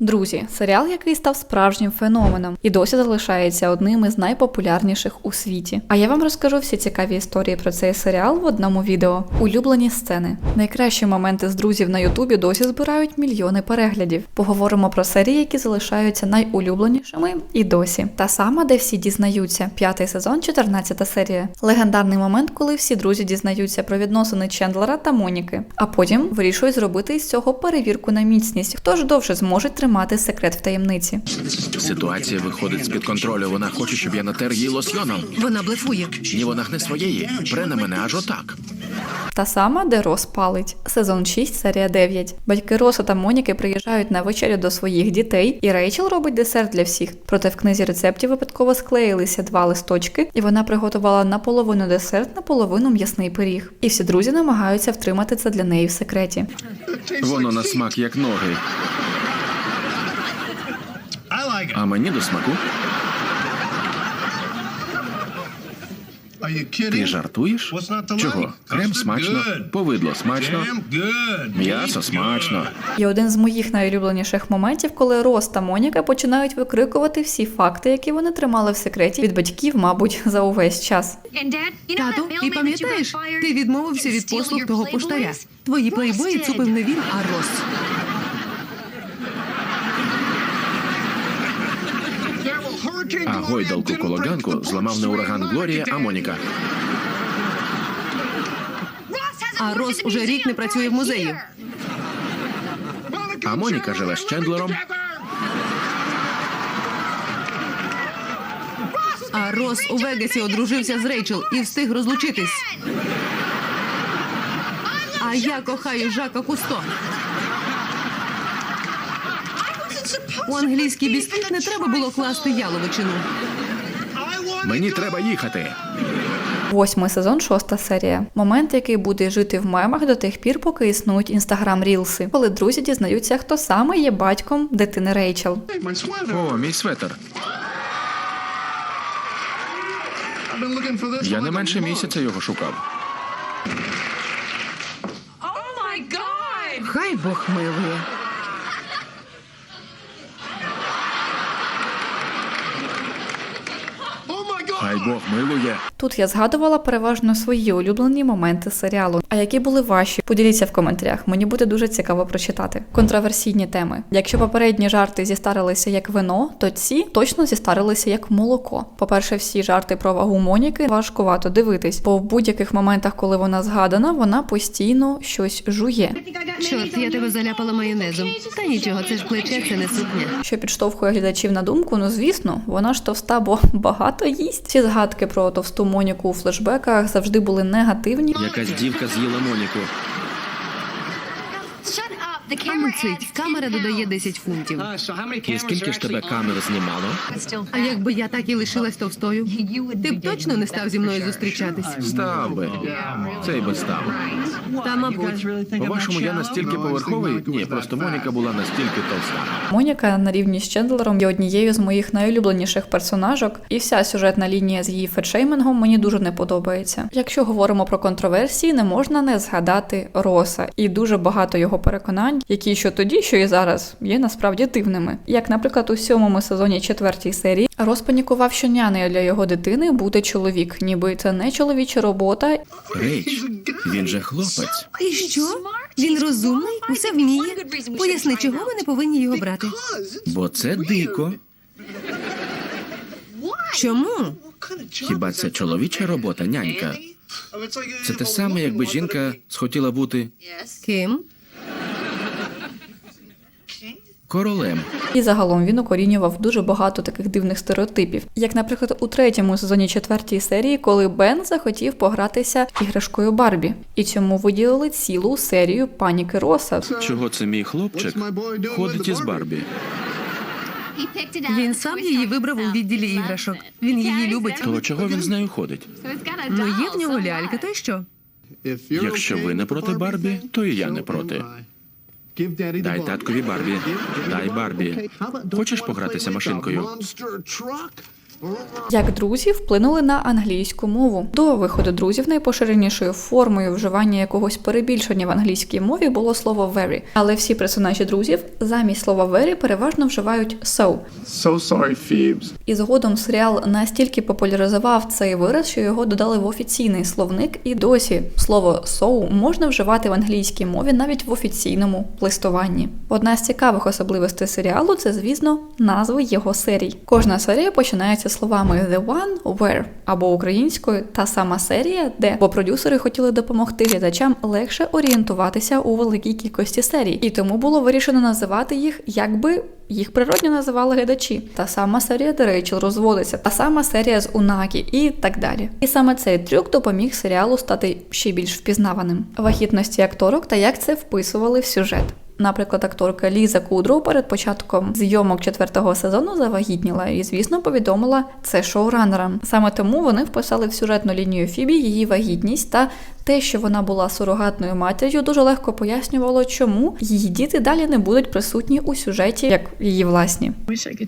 Друзі, серіал, який став справжнім феноменом і досі залишається одним із найпопулярніших у світі. А я вам розкажу всі цікаві історії про цей серіал в одному відео. Улюблені сцени. Найкращі моменти з друзів на Ютубі досі збирають мільйони переглядів. Поговоримо про серії, які залишаються найулюбленішими і досі. Та сама, де всі дізнаються. П'ятий сезон, 14 серія. Легендарний момент, коли всі друзі дізнаються про відносини Чендлера та Моніки, а потім вирішують зробити із цього перевірку на міцність. Хто ж довше зможе тримати секрет в таємниці? Ситуація виходить з під контролю. Вона хоче, щоб я натер її лосьйоном. Вона блефує. Ні, вона гне своєї. Пре на мене аж отак. Та сама, де Рос палить. Сезон 6, серія 9. Батьки Роса та Моніки приїжджають на вечерю до своїх дітей, і Рейчел робить десерт для всіх. Проте в книзі рецептів випадково склеїлися два листочки, і вона приготувала наполовину десерт, наполовину м'ясний пиріг. І всі друзі намагаються втримати це для неї в секреті. Воно на смак як ноги. А мені до смаку. Ти жартуєш? Чого? Крем смачно, повидло смачно, м'ясо смачно. І один з моїх найулюбленіших моментів, коли Рос та Моніка починають викрикувати всі факти, які вони тримали в секреті від батьків, мабуть, за увесь час. Тату, і пам'ятаєш, ти відмовився від послуг того поштаря. Твої плейбої цупив не він, а Рос. А гойдалку кологанку зламав не ураган Глорія, а Моніка. А Рос уже рік не працює в музеї. А Моніка живе з Чендлером. А Рос у Вегасі одружився з Рейчел і встиг розлучитись. А я кохаю Жака Кусто. У англійський бісквіт не треба було класти яловичину. Мені треба їхати. Восьмий сезон, шоста серія. Момент, який буде жити в мемах до тих пір, поки існують інстаграм рілси, коли друзі дізнаються, хто саме є батьком дитини Рейчел. О, мій светер. Я не менше місяця його шукав. Хай Бог милує. Хай Бог милує. Тут я згадувала переважно свої улюблені моменти серіалу. А які були ваші? Поділіться в коментарях. Мені буде дуже цікаво прочитати. Контроверсійні теми. Якщо попередні жарти зістарилися як вино, то ці точно зістарилися як молоко. По-перше, всі жарти про вагу Моніки важкувато дивитись, бо в будь-яких моментах, коли вона згадана, вона постійно щось жує. Чорт, я тебе заляпала майонезом. Та нічого, це ж плече, це не сукня. Що підштовхує глядачів на думку, ну звісно, вона ж товста, бо багато їсть. Всі згадки про товсту Моніку у флешбеках завжди були негативні. Якась дівка з'їла Моніку. Муцить, камера додає 10 фунтів. І скільки ж тебе камер знімало? А якби я так і лишилась товстою, ти б точно не став зі мною зустрічатись. Став би. Цей би став. Та мабуть. По-вашому, я настільки поверховий? Ні, просто Моніка була настільки товста. Моніка на рівні з Чендлером є однією з моїх найулюбленіших персонажок, і вся сюжетна лінія з її фетшеймингом мені дуже не подобається. Якщо говоримо про контроверсії, не можна не згадати Роса і дуже багато його переконань, які що тоді, що і зараз є насправді дивними. Як, наприклад, у сьомому сезоні четвертій серії Рос панікував, що нянею для його дитини буде чоловік, ніби це не чоловіча робота, Рейч, він же хлопець. І що? Він розумний, усе вміє. Поясни, чого ми не повинні його брати? Бо це дико. Чому? Хіба це чоловіча робота, нянька? Це те саме, якби жінка схотіла бути Ким? Королем. І загалом він укорінював дуже багато таких дивних стереотипів. Як, наприклад, у третьому сезоні четвертій серії, коли Бен захотів погратися іграшкою Барбі, і цьому виділили цілу серію паніки Роса. Чого це мій хлопчик ходить із Барбі? Він сам її вибрав у відділі іграшок. Він її любить. То чого він з нею ходить? Ну є в нього лялька, то й що? Якщо ви не проти Барбі, то і я не проти. Дай таткові Барбі. Дай Барбі. Хочеш погратися машинкою? Як друзі вплинули на англійську мову. До виходу друзів найпоширенішою формою вживання якогось перебільшення в англійській мові було слово very. Але всі персонажі друзів замість слова very переважно вживають so. So sorry, Phoebes. І згодом серіал настільки популяризував цей вираз, що його додали в офіційний словник, і досі слово so можна вживати в англійській мові навіть в офіційному листуванні. Одна з цікавих особливостей серіалу це, звісно, назви його серій. Кожна серія починається словами The One, Where або українською та сама серія, де бо продюсери хотіли допомогти глядачам легше орієнтуватися у великій кількості серій, і тому було вирішено називати їх якби їх природньо називали глядачі. Та сама серія, де Рейчел розводиться, та сама серія з Унакі і так далі. І саме цей трюк допоміг серіалу стати ще більш впізнаваним. Вагітності акторок та як це вписували в сюжет. Наприклад, акторка Ліза Кудроу перед початком зйомок четвертого сезону завагітніла і, звісно, повідомила це шоуранерам. Саме тому вони вписали в сюжетну лінію Фібі її вагітність та те, що вона була сурогатною матір'ю, дуже легко пояснювало, чому її діти далі не будуть присутні у сюжеті, як її власні.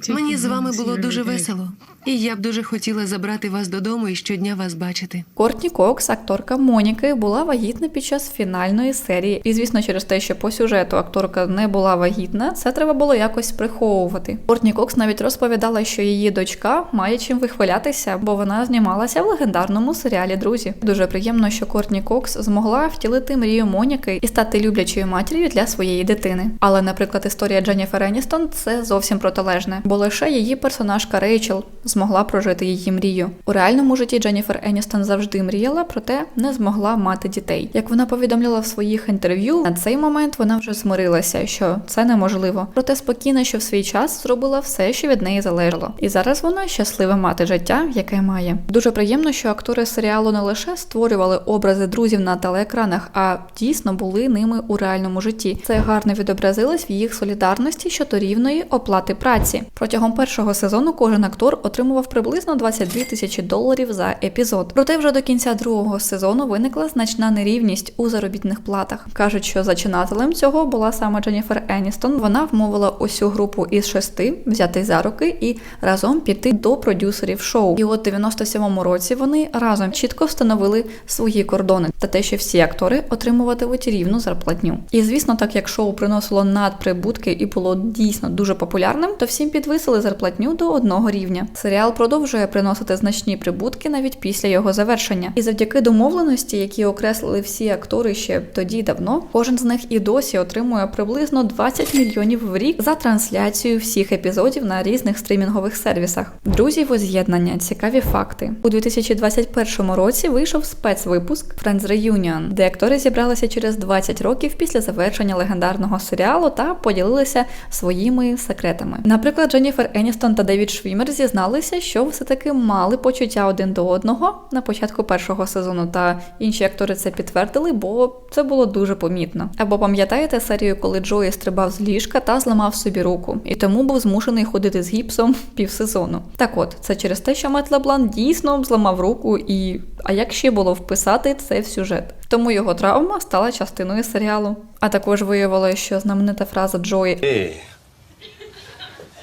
Мені з вами було дуже весело, і я б дуже хотіла забрати вас додому і щодня вас бачити. Кортні Кокс, акторка Моніки, була вагітна під час фінальної серії. І звісно, через те, що по сюжету акторка не була вагітна, це треба було якось приховувати. Кортні Кокс навіть розповідала, що її дочка має чим вихвалятися, бо вона знімалася в легендарному серіалі Друзі. Дуже приємно, що Кортні Кокс змогла втілити мрію Моніки і стати люблячою матір'ю для своєї дитини. Але, наприклад, історія Дженніфер Еністон це зовсім протилежне, бо лише її персонажка Рейчел змогла прожити її мрію. У реальному житті Дженніфер Еністон завжди мріяла, проте не змогла мати дітей. Як вона повідомляла в своїх інтерв'ю, на цей момент вона вже змирилася, що це неможливо. Проте спокійна, що в свій час зробила все, що від неї залежало. І зараз вона щаслива мати життя, яке має. Дуже приємно, що актори серіалу не лише створювали образи друзів на телеекранах, а дійсно були ними у реальному житті. Це гарно відобразилось в їх солідарності щодо рівної оплати праці. Протягом першого сезону кожен актор отримував приблизно 22 тисячі доларів за епізод. Проте вже до кінця другого сезону виникла значна нерівність у заробітних платах. кажуть, що зачинателем цього була саме Дженніфер Еністон. Вона вмовила усю групу із шести взяти за руки і разом піти до продюсерів шоу. І от у 97-му році вони разом чітко встановили свої кордони та те, що всі актори отримуватимуть рівну зарплатню. І звісно, так як шоу приносило надприбутки і було дійсно дуже популярним, то всім підвисили зарплатню до одного рівня. Серіал продовжує приносити значні прибутки навіть після його завершення. І завдяки домовленості, які окреслили всі актори ще тоді давно, кожен з них і досі отримує приблизно 20 мільйонів в рік за трансляцію всіх епізодів на різних стрімінгових сервісах. Друзі, воз'єднання, цікаві факти. У 2021 році вийшов спецвипуск Friends Reunion, де актори зібралися через 20 років після завершення легендарного серіалу та поділилися своїми секретами. Наприклад, Дженніфер Еністон та Девід Швімер зізналися, що все-таки мали почуття один до одного на початку першого сезону, та інші актори це підтвердили, бо це було дуже помітно. Або пам'ятаєте серію, коли Джої стрибав з ліжка та зламав собі руку, і тому був змушений ходити з гіпсом півсезону. Так от, це через те, що Мет Леблан дійсно зламав руку, і а як ще було вписати це в сюжет? Тому його травма стала частиною серіалу. А також виявилося, що знаменита фраза Джої Hey,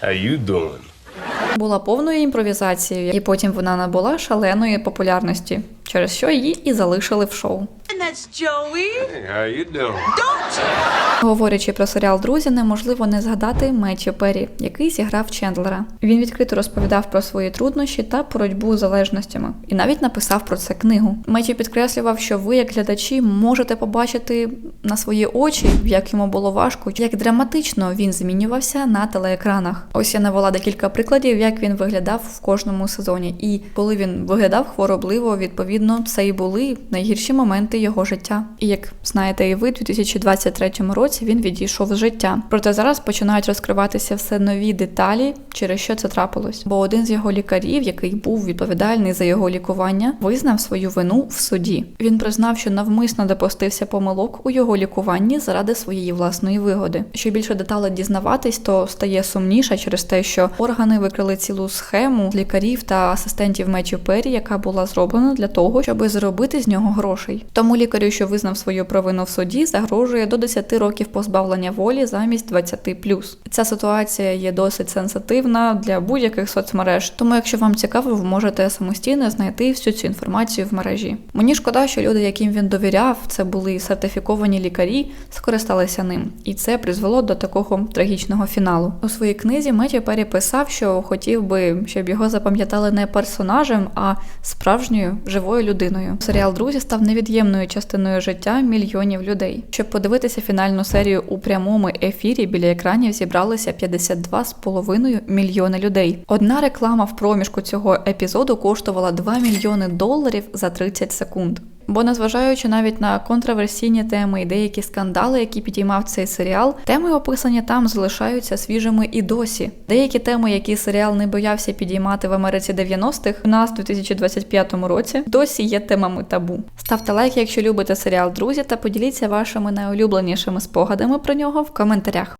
how you doing? була повною імпровізацією, і потім вона набула шаленої популярності, через що її і залишили в шоу. Hey, you? Говорячи про серіал Друзі, неможливо не згадати Меттю Перрі, який зіграв Чендлера. Він відкрито розповідав про свої труднощі та боротьбу з залежностями, і навіть написав про це книгу. Меттю підкреслював, що ви, як глядачі, можете побачити на свої очі, як йому було важко, як драматично він змінювався на телеекранах. Ось я навела декілька прикладів, як він виглядав в кожному сезоні. І коли він виглядав хворобливо, відповідно, це і були найгірші моменти його життя. І як знаєте, і ви, у 2023 році він відійшов з життя. Проте зараз починають розкриватися все нові деталі, через що це трапилось. Бо один з його лікарів, який був відповідальний за його лікування, визнав свою вину в суді. Він признав, що навмисно допустився помилок у його лікуванні заради своєї власної вигоди. Що більше деталей дізнаватись, то стає сумніше через те, що органи викрили цілу схему лікарів та асистентів Меттю Перрі, яка була зроблена для того, щоб заробити з нього грошей. Тому лікарю, що визнав свою провину в суді, загрожує до 10 років позбавлення волі замість 20+. Ця ситуація є досить сенситивна для будь-яких соцмереж. Тому, якщо вам цікаво, ви можете самостійно знайти всю цю інформацію в мережі. Мені шкода, що люди, яким він довіряв, це були сертифіковані лікарі, скористалися ним, і це призвело до такого трагічного фіналу. У своїй книзі Меті Пері писав, що хотів би, щоб його запам'ятали не персонажем, а справжньою живою людиною. Серіал Друзі став невід'ємною частиною життя мільйонів людей. Щоб подивитися фінальну серію у прямому ефірі, біля екранів зібралися 52,5 мільйони людей. Одна реклама в проміжку цього епізоду коштувала 2 мільйони доларів за 30 секунд. Бо незважаючи навіть на контроверсійні теми і деякі скандали, які підіймав цей серіал, теми описані там залишаються свіжими і досі. Деякі теми, які серіал не боявся підіймати в Америці 90-х, у нас у 2025 році досі є темами табу. Ставте лайк, якщо любите серіал Друзі, та поділіться вашими найулюбленішими спогадами про нього в коментарях.